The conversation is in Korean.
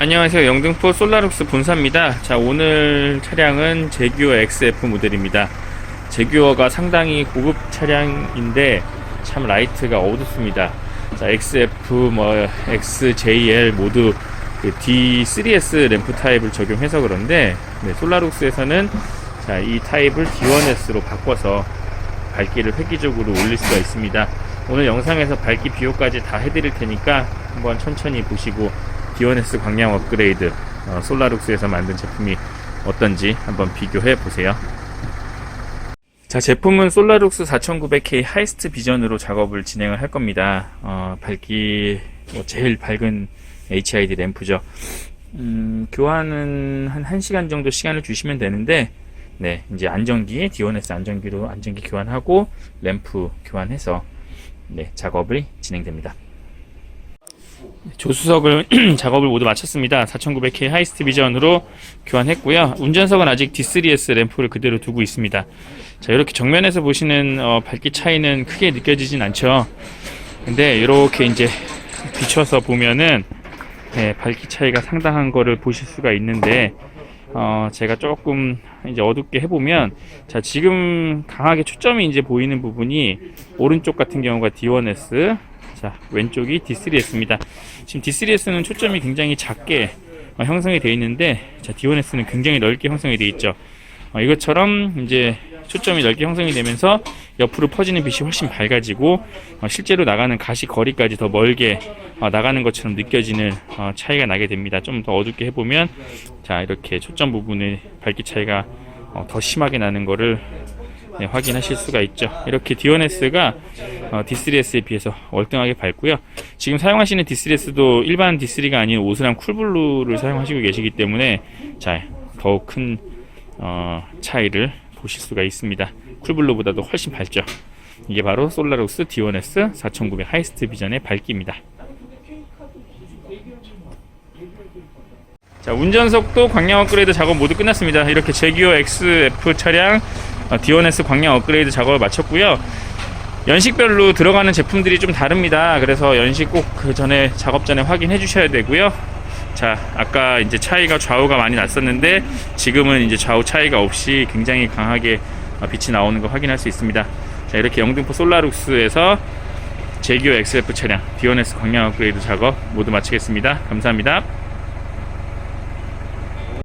안녕하세요. 영등포 솔라룩스 본사입니다. 자, 오늘 차량은 제규어 XF 모델입니다. 제규어가 상당히 고급 차량인데 참 라이트가 어둡습니다. 자, XF, 뭐, XJL 모두 그 D3S 램프 타입을 적용해서 그런데 네, 솔라룩스에서는 자, 이 타입을 D1S로 바꿔서 밝기를 획기적으로 올릴 수가 있습니다. 오늘 영상에서 밝기 비교까지 다 해드릴 테니까 한번 천천히 보시고 D1S 광량 업그레이드 어, 솔라룩스에서 만든 제품이 어떤지 한번 비교해 보세요. 자, 제품은 솔라룩스 4900K 하이스트 비전으로 작업을 진행을 할 겁니다. 어, 밝기 뭐 제일 밝은 HID 램프죠. 음, 교환은 한 1시간 정도 시간을 주시면 되는데 네, 이제 안전기, D1S 안전기로 안전기 교환하고 램프 교환해서 네, 작업이 진행됩니다. 조수석을 작업을 모두 마쳤습니다. 4900K 하이스트 비전으로 교환했고요. 운전석은 아직 D3S 램프를 그대로 두고 있습니다. 자, 이렇게 정면에서 보시는 어, 밝기 차이는 크게 느껴지진 않죠. 근데 이렇게 이제 비춰서 보면은 네, 밝기 차이가 상당한 거를 보실 수가 있는데 어, 제가 조금 이제 어둡게 해보면 자 지금 강하게 초점이 이제 보이는 부분이 오른쪽 같은 경우가 D1S 자 왼쪽이 D3S입니다 지금 D3S는 초점이 굉장히 작게 어, 형성이 되어 있는데 자 D1S는 굉장히 넓게 형성이 되어 있죠 어, 이것처럼 이제 초점이 넓게 형성이 되면서 옆으로 퍼지는 빛이 훨씬 밝아지고 어, 실제로 나가는 가시 거리까지 더 멀게 어, 나가는 것처럼 느껴지는 어, 차이가 나게 됩니다. 좀 더 어둡게 해보면 자 이렇게 초점 부분의 밝기 차이가 어, 더 심하게 나는 거를 네, 확인하실 수가 있죠. 이렇게 D1S가 어, D3S에 비해서 월등하게 밝고요. 지금 사용하시는 D3S도 일반 D3가 아닌 오스람 쿨블루를 사용하시고 계시기 때문에 자 더욱 큰 어, 차이를 보실 수가 있습니다. 쿨블루보다도 훨씬 밝죠. 이게 바로 솔라룩스 D1S 4900 하이스트 비전의 밝기입니다. 자, 운전석도 광량 업그레이드 작업 모두 끝났습니다. 이렇게 제기어 XF 차량 어, D1S 광량 업그레이드 작업을 마쳤고요. 연식별로 들어가는 제품들이 좀 다릅니다. 그래서 연식 꼭 그 전에 작업 전에 확인해 주셔야 되고요. 자, 아까 이제 차이가 좌우가 많이 났었는데 지금은 이제 좌우 차이가 없이 굉장히 강하게 어, 빛이 나오는 거 확인할 수 있습니다. 자, 이렇게 영등포 솔라룩스에서 제기어 XF 차량 D1S 광량 업그레이드 작업 모두 마치겠습니다. 감사합니다.